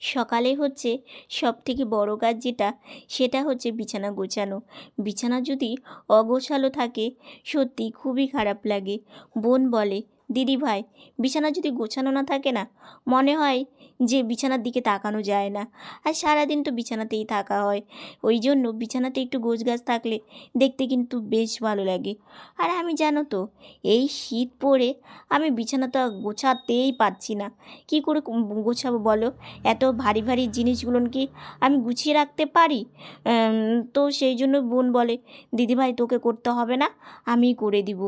সকালে হচ্ছে সব থেকে বড় কাজ যেটা, সেটা হচ্ছে বিছানা গোছানো। বিছানা যদি অগোছালো থাকে সত্যি খুবই খারাপ লাগে। বোন বলে দিদি ভাই, বিছানা যদি গোছানো না থাকে না, মনে হয় যে বিছানার দিকে তাকানো যায় না। আর সারাদিন তো বিছানাতেই থাকা হয়। ওই জন্য বিছানাতে একটু গোছ গাছ থাকলে দেখতে কিন্তু বেশ ভালো লাগে। আর আমি জানো তো, এই শীত পড়ে আমি বিছানাটা গোছাতেই পারছি না। কি করে গোছাবো বলো? এত ভারী ভারী জিনিসগুলো কি আমি গুছিয়ে রাখতে পারি? তো সেই জন্য বোন বলে দিদিভাই তোকে করতে হবে না, আমিই করে দিব।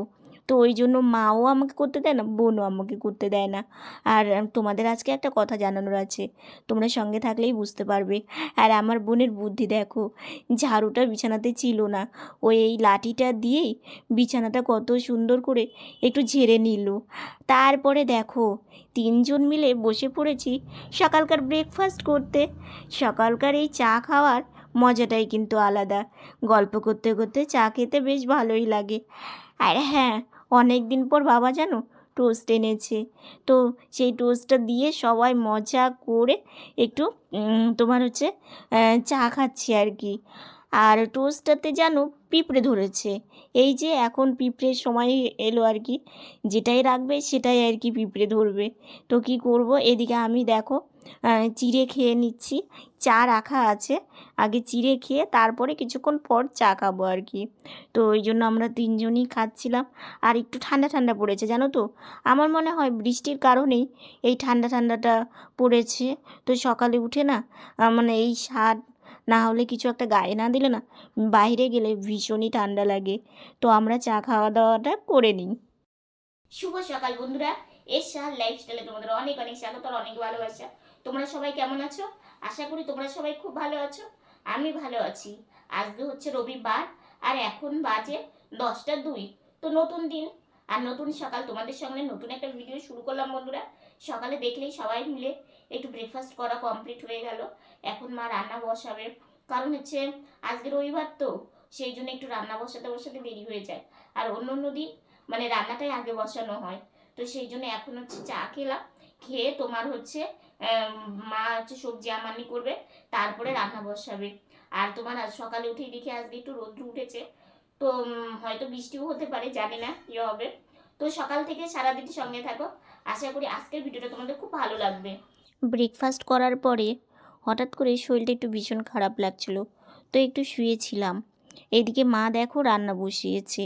তো ওই জন্য মাও আমাকে করতে দেয় না, বোনও আমাকে করতে দেয় না। আর তোমাদের আজকে একটা কথা জানানোর আছে, তোমরা সঙ্গে থাকলেই বুঝতে পারবে। আর আমার বোনের বুদ্ধি দেখো, ঝাড়ুটা বিছানাতে ছিল না, ও এই লাঠিটা দিয়েই বিছানাটা কত সুন্দর করে একটু ঝেড়ে নিল। তারপরে দেখো, তিনজন মিলে বসে পড়েছি সকালকার ব্রেকফাস্ট করতে। সকালকার এই চা খাওয়ার মজাটাই কিন্তু আলাদা, গল্প করতে করতে চা খেতে বেশ ভালোই লাগে। আর হ্যাঁ অনেক দিন পর বাবা জানো টোস্ট এনেছে। তো সেই টোস্টটা দিয়ে সবাই মজা করে একটু তোমার হচ্ছে চা খাচ্ছি আর কি। আর টোস্টটাতে যেন পিঁপড়ে ধরেছে। এই যে এখন পিঁপড়ের সময় এলো আর কি, যেটাই রাখবে সেটাই আর কি পিঁপড়ে ধরবে। তো কি করব? এদিকে আমি দেখো চিড়ে খেয়ে নিচ্ছি। চা রাখা আছে। আগে চিড়ে খেয়ে তারপরে কিছুক্ষণ পর চা খাব আর কি। তো ওই জন্য আমরা তিনজনই খাচ্ছিলাম। আর একটু ঠান্ডা ঠান্ডা পড়েছে, জানো তো? আমার মনে হয় বৃষ্টির কারণেই এই ঠান্ডা ঠান্ডাটা পড়েছে। তো সকালে উঠে না মানে এই শার্ট না হলে কিছু একটা গায়ে না দিলে না, বাইরে গেলে ভীষণই ঠান্ডা লাগে। তো আমরা চা খাওয়া দাওয়াটা করে নিই। শুভ সকাল বন্ধুরা। এর সাহার লাইফস্টাইলে তোমাদের অনেক অনেক স্বাগত অনেক ভালোবাসা। তোমরা সবাই কেমন আছো? আশা করি তোমরা সবাই খুব ভালো আছো। আমি ভালো আছি। আজকে হচ্ছে রবিবার, আর এখন বাজে দশটা দুই। তো নতুন দিন, আর নতুন সকাল। তোমাদের সঙ্গে নতুন একটা ভিডিও শুরু করলাম বন্ধুরা। সকালে দেখলেই সবাই মিলে একটু ব্রেকফাস্ট করা কমপ্লিট হয়ে গেল। এখন মা রান্না বসাবে। কারণ হচ্ছে আজকে রবিবার তো, সেই জন্য একটু রান্না বসাতে বসাতে দেরি হয়ে যায়। আর অন্য অন্য দিন মানে রান্নাটাই আগে বসানো হয়। তো সেই জন্য এখন হচ্ছে চা খেলাম। খেয়ে তোমার হচ্ছে মা হচ্ছে সবজি আমানি করবে তারপরে রান্না বসাবে। আর তোমার আজ সকালে উঠেই দেখি আজকে একটু রোদ্র উঠেছে। তো হয়তো বৃষ্টিও হতে পারে জানি না কী হবে। তো সকাল থেকে সারাদিন সঙ্গে থাকো। আশা করি আজকের ভিডিওটা তোমাদের খুব ভালো লাগবে। ব্রেকফাস্ট করার পরে হঠাৎ করে শরীরটা একটু ভীষণ খারাপ লাগছিল তো একটু শুয়েছিলাম। এইদিকে মা দেখো রান্না বসিয়েছে।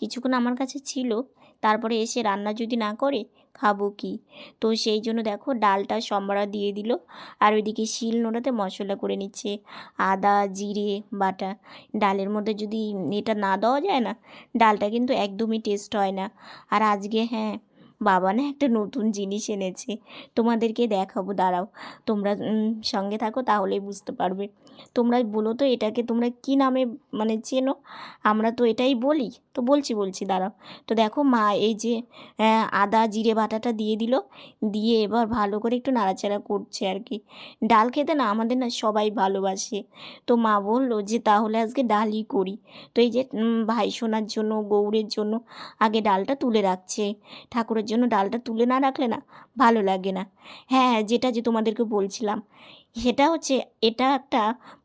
কিছুক্ষণ আমার কাছে ছিল তারপরে এসে রান্না যদি না করে খাব কি? তো সেই জন্য দেখো ডালটা সম্বারা দিয়ে দিল। আর ওইদিকে শিল নোড়াতে মশলা করে নিচ্ছে। আদা, জিরে, বাটা। ডালের মধ্যে যদি এটা না দেওয়া যায় না, ডালটা কিন্তু একদমই টেস্ট হয় না। আর আজকে হ্যাঁ বাবা না একটা নতুন জিনিস এনেছে। তোমাদেরকে দেখাবো, দাঁড়াও। তোমরা সঙ্গে থাকো তাহলেই বুঝতে পারবে। তোমরা বলো তো এটাকে তোমরা কি নামে মানে চেনো? আমরা তো এটাই বলি। তো বলছি বলছি, দাঁড়াও। তো দেখো, মা এই যে আদা, জিরে বাটাটা দিয়ে দিল। দিয়ে এবার ভালো করে একটু নাড়াচাড়া করছে আর কি। ডাল খেতে না আমাদের না সবাই ভালোবাসে। তো মা বলল যে, তাহলে আজকে ডালই করি। তো এই যে ভাই সোনার জন্য গৌরের জন্য আগে ডালটা তুলে রাখছে। ঠাকুরের জন্য ডালটা তুলে না রাখলে না ভালো লাগে না। হ্যাঁ যেটা যে তোমাদেরকে বলছিলাম। সেটা হচ্ছে এটা একটা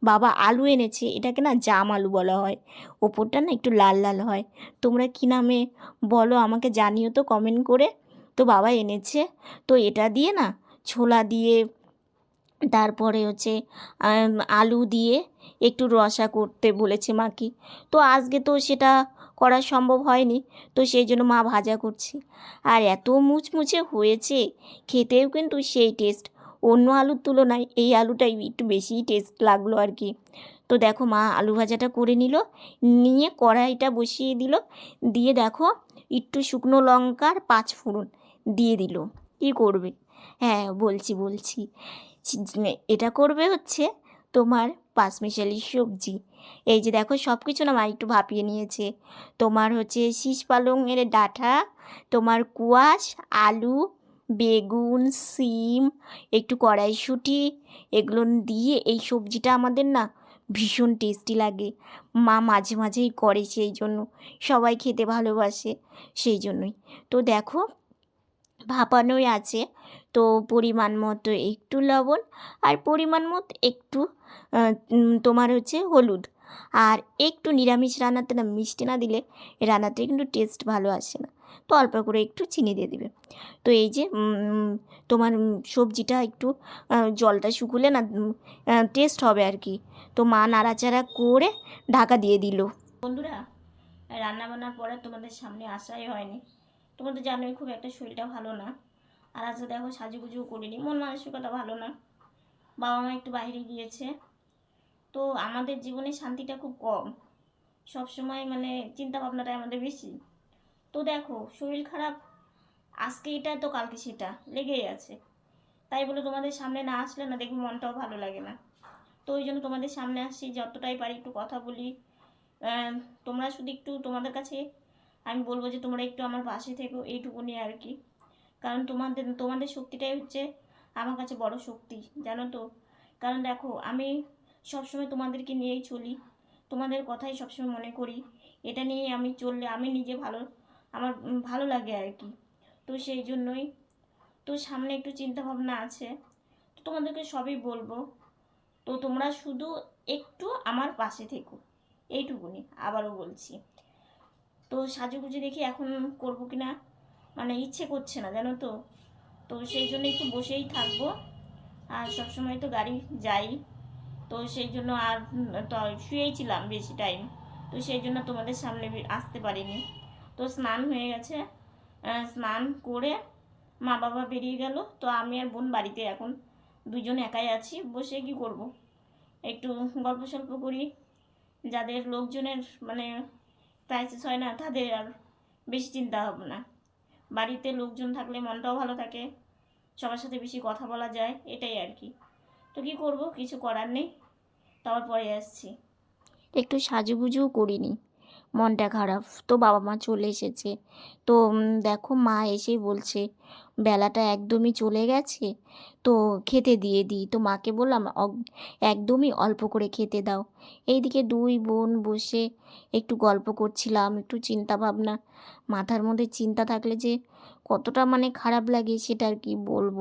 বাবা আলু এনেছে, এটাকে না জাম আলু বলা হয়। ওপরটা না একটু লাল লাল হয়। তোমরা কী নামে বলো আমাকে জানিও তো কমেন্ট করে। তো বাবা এনেছে, তো এটা দিয়ে না ছোলা দিয়ে, তারপরে হচ্ছে আলু দিয়ে একটু রসা করতে বলেছে মাকে। তো আজকে তো সেটা করা সম্ভব হয়নি, তো সেই জন্য মা ভাজা করছে। আর এত মুচমুচে হয়েছে, খেতেও কিন্তু সেই টেস্ট অন্য আলুর তুলনায় এই আলুটাই একটু বেশিই টেস্ট লাগল আর কি। তো দেখো মা আলু ভাজাটা করে নিল, নিয়ে কড়াইটা বসিয়ে দিল, দিয়ে দেখো একটু শুকনো লঙ্কার পাঁচ ফোড়ন দিয়ে দিল। কী করবে? হ্যাঁ বলছি বলছি। এটা করবে হচ্ছে তোমার পাঁচমিশালি সবজি। এই যে দেখো সব কিছু না মা একটু ভাপিয়ে নিয়েছে। তোমার হচ্ছে শীষ পালংয়ের ডাঁটা, তোমার কুয়াশ, আলু বেগুন, সিম, একটু কড়াইশুঁটি, এগুলো দিয়ে এই সবজিটা আমাদের না ভীষণ টেস্টি লাগে। মা মাঝে মাঝেই করে সেই জন্য। সবাই খেতে ভালোবাসে সেই জন্যই। তো দেখো, ভাপানোই আছে। তো পরিমাণ মতো একটু লবণ আর পরিমাণ মতো একটু তোমার হচ্ছে হলুদ। আর একটু নিরামিষ রান্নাতে না মিষ্টি না দিলে রান্নাতে কিন্তু টেস্ট ভালো আসে না। তো অল্প করে একটু চিনি দিয়ে দিবে। তো এই যে তোমার সবজিটা একটু জলটা শুকুলে না টেস্ট হবে আর কি। তো মা নাড়াচাড়া করে ঢাকা দিয়ে দিল। বন্ধুরা, রান্না বান্নার পরে তোমাদের সামনে আসাই হয়নি। তোমাদের জানোই খুব একটা শরীরটা ভালো না। আর আজকে দেখো সাজুগুজু করিনি। মন মানসিকতা ভালো না। বাবা মা একটু বাইরে গিয়েছে। তো আমাদের জীবনে শান্তিটা খুব কম। সব সময় মানে চিন্তা ভাবনাটা আমাদের বেশি। তো দেখো, শরীর খারাপ, আজকে এটা, তো কালকে সেটা, লেগেই আছে। তাই বলে তোমাদের সামনে না আসলে না দেখবে মনটাও ভালো লাগে না। তো ওই জন্য তোমাদের সামনে আসি যতটাই পারি একটু কথা বলি। তোমরা শুধু একটু তোমাদের কাছে আমি বলব যে তোমরা একটু আমার পাশে থেকো, এইটুকুনি আর কি। কারণ তোমাদের তোমাদের শক্তিটাই হচ্ছে আমার কাছে বড় শক্তি, জানো তো? কারণ দেখো, আমি সবসময় তোমাদেরকে নিয়েই চলি। তোমাদের কথাই সবসময় মনে করি। এটা নিয়ে আমি চললে আমি নিজে ভালো, আমার ভালো লাগে আর কি। তো সেই জন্যই, তো সামনে একটু চিন্তা ভাবনা আছে। তো তোমাদেরকে সবই বলব। তো তোমরা শুধু একটু আমার পাশে থেকো। এইটুকুনি আবারও বলছি। তো সাজুগুজি দেখি এখন করব কি না মানে ইচ্ছে করছে না, জানো তো? তো সেই জন্য একটু বসেই থাকব। আর সবসময় তো গাড়ি যাই। তো সেই জন্য আর তো ছিলাম বেশি টাইম তো সেই জন্য তোমাদের সামনে আসতে পারিনি। তো স্নান হয়ে গেছে। স্নান করে মা বাবা বেরিয়ে গেল। তো আমি আর বোন বাড়িতে এখন দুজন একাই আছি। বসে কি করব? একটু গল্প সল্প করি। যাদের লোকজনের মানে ক্রাইসিস হয় না, তাদের আর বেশি চিন্তা হবে না। বাড়িতে লোকজন থাকলে মনটাও ভালো থাকে। সবার সাথে বেশি কথা বলা যায়, এটাই আর কি। তো কি করব? কিছু করার নেই। তারপর পরে আসছি। একটু সাজুগুজুও করিনি। মনটা খারাপ। তো বাবা মা চলে এসেছে। তো দেখো মা এসেই বলছে, বেলাটা একদমই চলে গেছে। তো খেতে দিয়ে দিই। তো মাকে বললাম একদমই অল্প করে খেতে দাও। এইদিকে দুই বোন বসে একটু গল্প করছিলাম, একটু চিন্তা ভাবনা। মাথার মধ্যে চিন্তা থাকলে যে কতটা মানে খারাপ লাগে, সেটা আর কি বলব?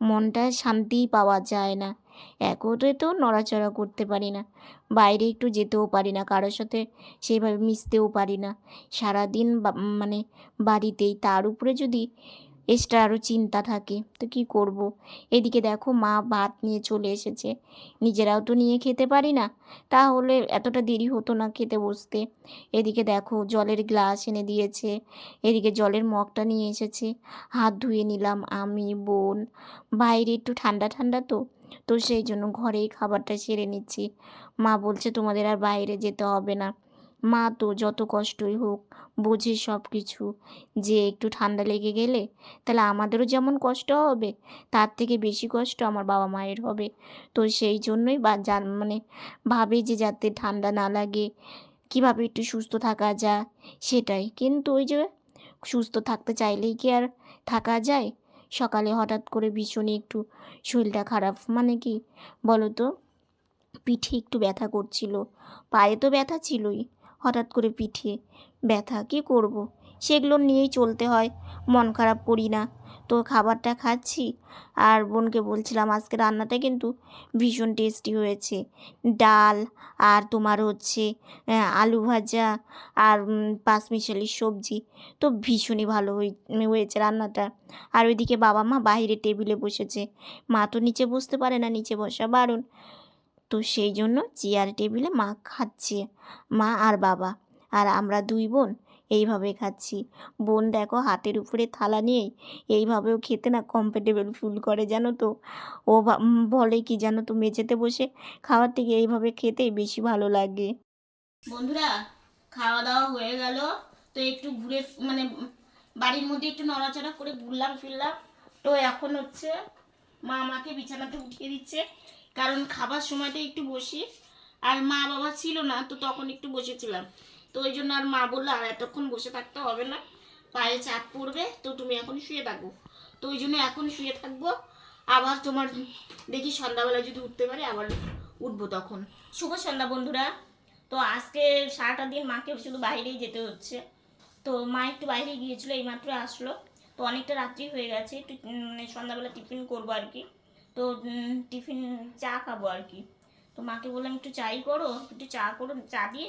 মনটা শান্তি পাওয়া যায় না। একতে তো নড়াচড়া করতে পারি না। বাইরে একটু যেতেও পারি না, কারোর সাথে সেইভাবে মিশতেও পারি না। সারাদিন মানে বাড়িতেই, তার উপরে যদি এক্সট্রা আরও চিন্তা থাকে। তো কি করব। এদিকে দেখো মা ভাত নিয়ে চলে এসেছে। নিজেরাও তো নিয়ে খেতে পারি না। তাহলে এতটা দেরি হতো না খেতে বসতে। এদিকে দেখো জলের গ্লাস এনে দিয়েছে। এদিকে জলের মগটা নিয়ে এসেছে। হাত ধুয়ে নিলাম আমি, বোন। বাইরে একটু ঠান্ডা ঠান্ডা তো। তো সেই জন্য ঘরেই খাবারটা সেরে নিচ্ছি। মা বলছে তোমাদের আর বাইরে যেতে হবে না। মা তো যত কষ্টই হোক, বোঝে সব কিছু যে একটু ঠান্ডা লেগে গেলে, তাহলে আমাদেরও যেমন কষ্ট হবে, তার থেকে বেশি কষ্ট আমার বাবা মায়ের হবে। তো সেই জন্যই বা জান মানে ভাবে যে যাতে ঠান্ডা না লাগে, কীভাবে একটু সুস্থ থাকা যায়, সেটাই। কিন্তু ওই যে সুস্থ থাকতে চাইলেই কি আর থাকা যায়? সকালে হঠাৎ করে ভীষণই একটু শরীরটা খারাপ মানে কি বলো তো পিঠে একটু ব্যথা করছিল, পায়ে তো ব্যথা ছিলই। হঠাৎ করে পিঠে। ব্যথা কি করব। সেগুলো নিয়েই চলতে হয়। মন খারাপ করি না। তো খাবারটা খাচ্ছি। আর বোনকে বলছিলাম আজকে রান্নাটা কিন্তু ভীষণ টেস্টি হয়েছে। ডাল আর তোমার হচ্ছে আলু ভাজা আর উম, পাঁচমিশালি সবজি। তো ভীষণই ভালো হয়েছে রান্নাটা। আর ওইদিকে বাবা মা বাইরে টেবিলে বসেছে। মা তো নিচে বসতে পারে না নিচে বসা বারণ। তো সেই জন্য চেয়ার টেবিলে মা খাচ্ছে, মা আর বাবা। আর আমরা দুই বোন, এইভাবে খাচ্ছি। বোন দেখো হাতের উপরে থালা নিয়েই এইভাবেও খেতে না কমফর্টেবল ফুল করে, জানো তো। ও বলে কি জানো তো, মেঝেতে বসে খাওয়ার থেকে এইভাবে খেতে বেশি ভালো লাগে। বন্ধুরা খাওয়া দাওয়া হয়ে গেল। তো একটু ঘুরে মানে বাড়ির মধ্যে একটু নড়াচড়া করে ঘুরলাম, ফিরলাম। তো এখন হচ্ছে মা আমাকে বিছানাতে উঠিয়ে দিচ্ছে। কারণ খাবার সময়টা একটু বসি। আর মা বাবা ছিল না, তো তখন একটু বসেছিলাম। তো ওই জন্য আর মা বলল, আর এতক্ষণ বসে থাকতে হবে না। পায়ে চাপ পড়বে, তো তুমি এখন শুয়ে থাকো। তো ওই জন্য এখন শুয়ে থাকব। আবার তোমার দেখি সন্ধ্যাবেলা যদি উঠতে পারি, আবার উঠবো তখন। শুভ সন্ধ্যা বন্ধুরা। তো আজকে সারাটা দিন মাকে শুধু বাইরেই যেতে হচ্ছে। তো মা একটু বাইরে গিয়েছিল, এইমাত্র আসলো। তো অনেকটা রাত্রি হয়ে গেছে, একটু মানে সন্ধ্যাবেলা টিফিন করব আর কি। তো টিফিন চা খাব আর কি। তো মাকে বললাম, একটু চাই করো, একটু চা করো, চা দিয়ে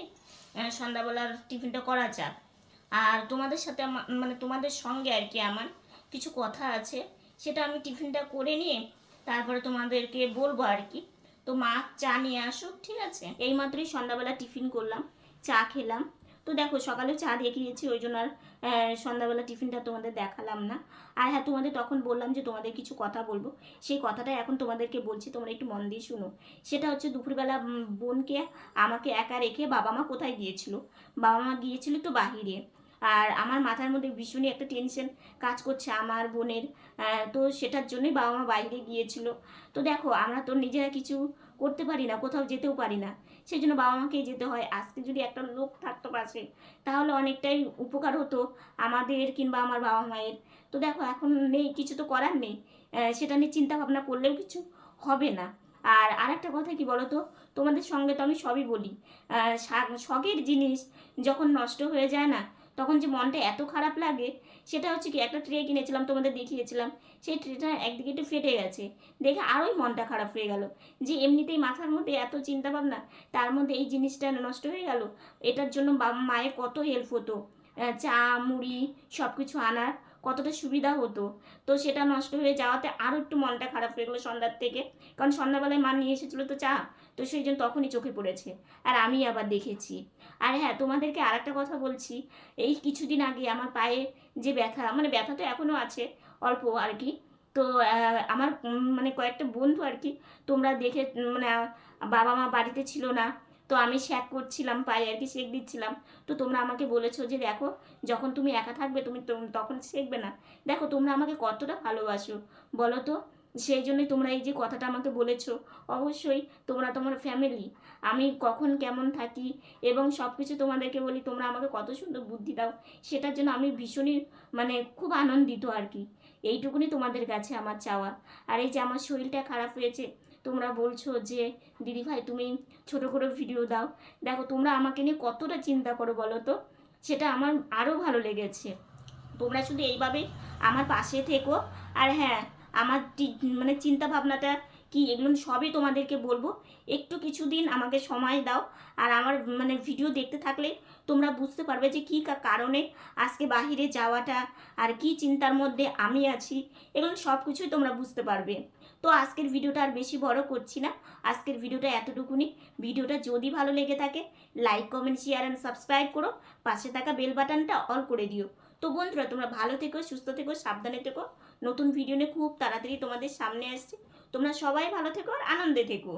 সন্ধ্যাবেলার টিফিনটা করা যাক। আর তোমাদের সাথে মানে তোমাদের সঙ্গে আর কি আমার কিছু কথা আছে, সেটা আমি টিফিনটা করে নিয়ে তারপরে তোমাদেরকে বলব আর কি। তো মা চা নিয়ে আসুক, ঠিক আছে? এই মাত্রই সন্ধ্যাবেলা টিফিন করলাম, চা খেলাম। তো দেখো, সকালে চা দিয়ে ওই জন্য আর সন্ধ্যাবেলা টিফিনটা তোমাদের দেখালাম না। আর হ্যাঁ তোমাদের তখন বললাম যে তোমাদের কিছু কথা বলব। সেই কথাটা এখন তোমাদেরকে বলছি, তোমরা একটু মন দিয়ে শুনো। সেটা হচ্ছে দুপুরবেলা বোনকে আমাকে একা রেখে বাবা মা কোথায় গিয়েছিল? বাবা মা গিয়েছিল তো বাহিরে। আর আমার মাথার মধ্যে ভীষণই একটা টেনশন কাজ করছে আমার বোনের। তো সেটার জন্যই বাবা মা বাইরে গিয়েছিল। তো দেখো, আমরা তো নিজেরা কিছু করতে পারি না, কোথাও যেতেও পারি না। সেই জন্য বাবা মাকেই যেতে হয়। আজকে যদি একটা লোক থাকতো পাশে, তাহলে অনেকটাই উপকার হতো আমাদের কিংবা আমার বাবা মায়ের। তো দেখো, এখন নেই, কিছু তো করার নেই। সেটা নিয়ে চিন্তা ভাবনা করলেও কিছু হবে না। আর আরেকটা কথা কি বলো তো? তোমাদের সঙ্গে তো আমি সবই বলি। শখের জিনিস যখন নষ্ট হয়ে যায় না তখন যে মনটা এত খারাপ লাগে, সেটা হচ্ছে কি একটা ট্রে কিনেছিলাম, তোমাদের দেখিয়েছিলাম। সেই ট্রেটা একদিকে একটু ফেটে গেছে। দেখে আরোই মনটা খারাপ হয়ে গেল। যে এমনিতেই মাথার মধ্যে এত চিন্তা ভাবনা তার মধ্যে এই জিনিসটা নষ্ট হয়ে গেল, এটার জন্য বাবা মায়ের কত হেল্প হতো। চা, মুড়ি সব কিছু আনার। কতটা সুবিধা হতো। তো সেটা নষ্ট হয়ে যাওয়াতে আরও একটু মনটা খারাপ হয়ে গেলো সন্ধ্যার থেকে। কারণ সন্ধ্যাবেলায় মা নিয়ে এসেছিল তো চা, তো সেই জন্য তখনই চোখে পড়েছে। আর আমি আবার দেখেছি। আর হ্যাঁ তোমাদেরকে আর একটা কথা বলছি। এই কিছুদিন আগে আমার পায়ে যে ব্যথা মানে ব্যথা তো এখনও আছে, অল্প আর কি। তো আমার মানে কয়েকটা বন্ধু আর কি, তোমরা দেখে মানে বাবা মা বাড়িতে ছিল না। তো আমি শ্যাক করছিলাম, পায়ে আর কি সেক দিচ্ছিলাম। তো তোমরা আমাকে বলেছ যে দেখো, যখন তুমি একা থাকবে, তুমি তখন শিখবে না। দেখো, তোমরা আমাকে কতটা ভালোবাসো, বলো তো? সেই জন্যই তোমরা এই যে কথাটা আমাকে বলেছ, অবশ্যই তোমরা তোমার ফ্যামিলি আমি কখন কেমন থাকি এবং সব কিছু তোমাদেরকে বলি, তোমরা আমাকে কত সুন্দর বুদ্ধি দাও, সেটার জন্য আমি ভীষণই মানে খুব আনন্দিত আর কি। এইটুকুনি তোমাদের কাছে আমার চাওয়া। আর এই যে আমার শরীরটা খারাপ হয়েছে তোমরা বলছো যে, দিদি ভাই, তুমি ছোট করে ভিডিও দাও। দেখো, তোমরা আমাকে নিয়ে কতটা চিন্তা করো বলো তো? সেটা আমার আরও ভালো লেগেছে। তোমরা শুধু এইভাবেই আমার পাশে থেকো। আর হ্যাঁ আমার মানে চিন্তা ভাবনাটা কি এগুলো সবই তোমাদেরকে বলব। একটু কিছুদিন আমাকে সময় দাও আর আমার মানে ভিডিও দেখতে থাকলে তোমরা বুঝতে পারবে যে কী কারণে আজকে বাহিরে যাওয়াটা আর কি চিন্তার মধ্যে আমি আছি, এগুলো সব কিছুই তোমরা বুঝতে পারবে। তো আজকের ভিডিওটা আর বেশি বড় করছি না, আজকের ভিডিওটা এতটুকুনি। ভিডিওটা যদি ভালো লেগে থাকে like comment share and subscribe করো, পাশে থাকা বেল বাটনটা অল করে দিও। তো বন্ধুরা, তোমরা ভালো থেকো, সুস্থ থেকো, সাবধানে থেকো। নতুন ভিডিও নিয়ে খুব তাড়াতাড়ি তোমাদের সামনে আসছে। তোমরা সবাই ভালো থেকো আর আনন্দে থেকো।